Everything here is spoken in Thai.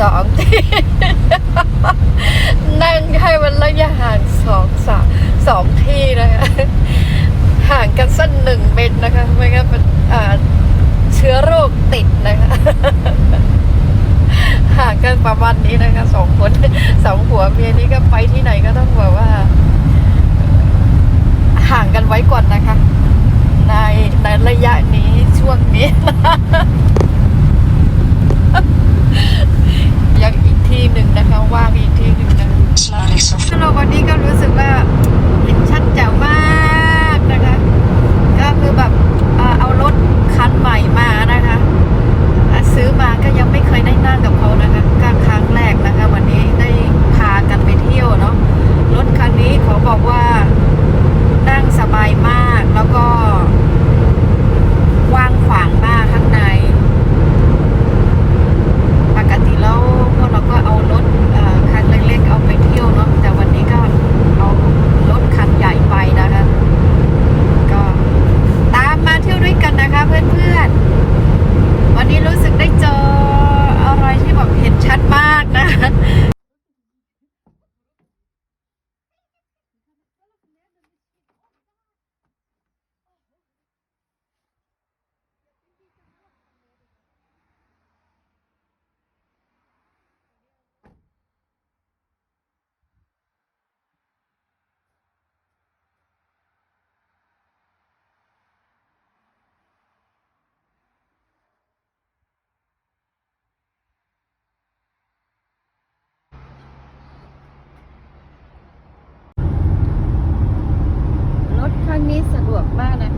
สองทีนั่งใครมันระยะห่างสองสามสองที่นะคะห่างกันสักหนึ่งเมตรนะคะไม่งั้นมันเชื้อโรคติดนะคะห่างกันประมาณนี้นะคะสองคนสองหัวเมียนี้ก็ไปที่ไหนก็ต้องแบบว่า ห่างกันไว้ก่อนนะคะ ในในระยะนี้ช่วงนี้นะ Hello, Bodigan. วกมากนะ